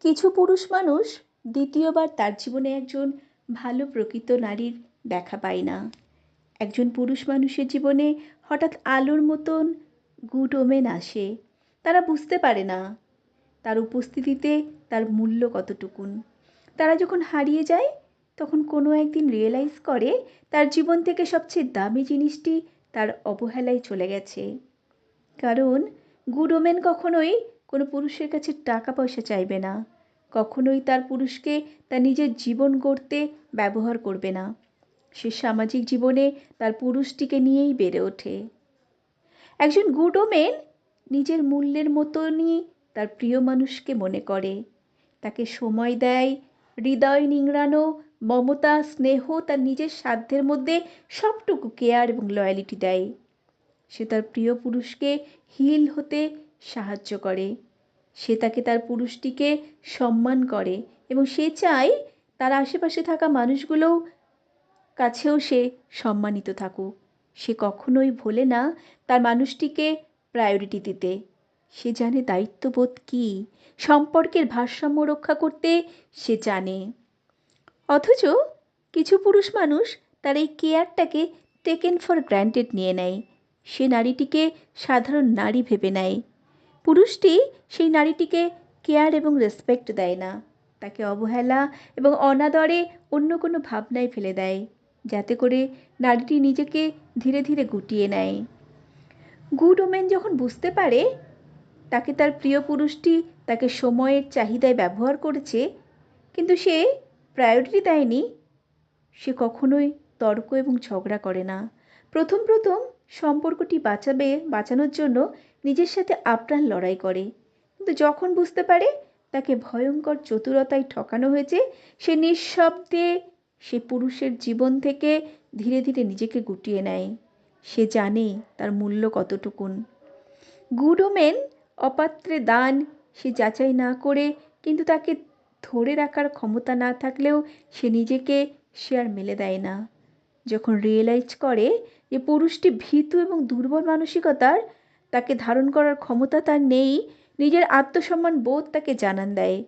কিছু পুরুষ মানুষ দ্বিতীয়বার তার জীবনে একজন ভালো প্রকৃত নারীর দেখা পায় না। একজন পুরুষ মানুষের জীবনে হঠাৎ আলোর মতন গুড ওমেন আসে। তারা বুঝতে পারে না তার উপস্থিতিতে তার মূল্য কতটুকুন। তারা যখন হারিয়ে যায়, তখন কোনো একদিন রিয়েলাইজ করে তার জীবন থেকে সবচেয়ে দামি জিনিসটি তার অবহেলায় চলে গেছে। কারণ গুড ওমেন কখনোই কোনো পুরুষের কাছে টাকা পয়সা চাইবে না। কখনোই তার পুরুষকে তার নিজের জীবন গড়তে ব্যবহার করবে না। সে সামাজিক জীবনে তার পুরুষটিকে নিয়েই বেড়ে ওঠে। একজন গুড ওমেন নিজের মূল্যের মতনই তার প্রিয় মানুষকে মনে করে। তাকে সময় দেয়, হৃদয় নিংড়ানো, মমতা, স্নেহ তার নিজের সাধ্যের মধ্যে সবটুকু কেয়ার এবং লয়ালিটি দেয়। সে তার প্রিয় পুরুষকে হিল হতে সাহায্য করে। সে তাকে তার পুরুষটিকে সম্মান করে এবং সে চায় তার আশেপাশে থাকা মানুষগুলোও কাছেও সে সম্মানিত থাকুক। সে কখনোই ভোলে না তার মানুষটিকে প্রায়োরিটি দিতে। সে জানে দায়িত্ববোধ কী, সম্পর্কের ভারসাম্য রক্ষা করতে সে জানে। অথচ কিছু পুরুষ মানুষ তার এই কেয়ারটাকে টেকেন ফর গ্র্যান্টেড নিয়ে নেয়। সে নারীটিকে সাধারণ নারী ভেবে নেয়। পুরুষটি সেই নারীটিকে কেয়ার এবং রেসপেক্ট দেয় না। তাকে অবহেলা এবং অনাদরে অন্য কোনো ভাবনায় ফেলে দেয়, যাতে করে নারীটি নিজেকে ধীরে ধীরে গুটিয়ে নেয়। গুড ওমেন যখন বুঝতে পারে তাকে তার প্রিয় পুরুষটি তাকে সময়ের চাহিদায় ব্যবহার করেছে, কিন্তু সে প্রায়োরিটি দেয়নি, সে কখনোই তর্ক এবং ঝগড়া করে না। প্রথম প্রথম সম্পর্কটি বাঁচাবে, বাঁচানোর জন্য নিজের সাথে আপ্রাণ লড়াই করে। কিন্তু যখন বুঝতে পারে তাকে ভয়ঙ্কর চতুরতায় ঠকানো হয়েছে, সে নিঃশব্দে সে পুরুষের জীবন থেকে ধীরে ধীরে নিজেকে গুটিয়ে নেয়। সে জানে তার মূল্য কতটুকুন। গুড ওমেন অপাত্রে দান সে যাচাই না করে, কিন্তু তাকে ধরে রাখার ক্ষমতা না থাকলেও সে নিজেকে সে আর মেলে দেয় না। যখন রিয়েলাইজ করে যে পুরুষটি ভীতু এবং দুর্বল মানসিকতার তাকে ধারণ করার ক্ষমতা তার নেই, নিজের আত্মসম্মান বোধ তাকে জানান দেয়।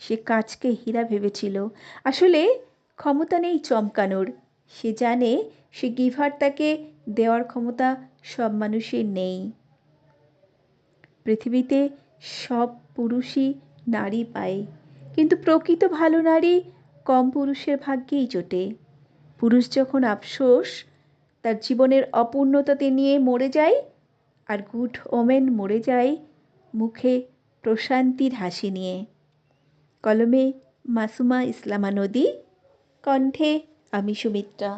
সে কাজকে হীরা ভেবেছিল। আসলে ক্ষমতা নেই চমকানোর। সে জানে সে গিভার তাকে দেওয়ার ক্ষমতা সব মানুষের নেই। পৃথিবীতে সব পুরুষই নারী পায়। কিন্তু প্রকৃত ভালো নারী কম পুরুষের ভাগ্যেই জোটে। পুরুষ যখন আফসোস, তার জীবনের অপূর্ণতাতে নিয়ে মরে যায় আর গুড ওমেন মরে যায় মুখে প্রশান্তির হাসি নিয়ে। কলমে মাসুমা ইসলামা নদী, কণ্ঠে আমি সুমিত্রা।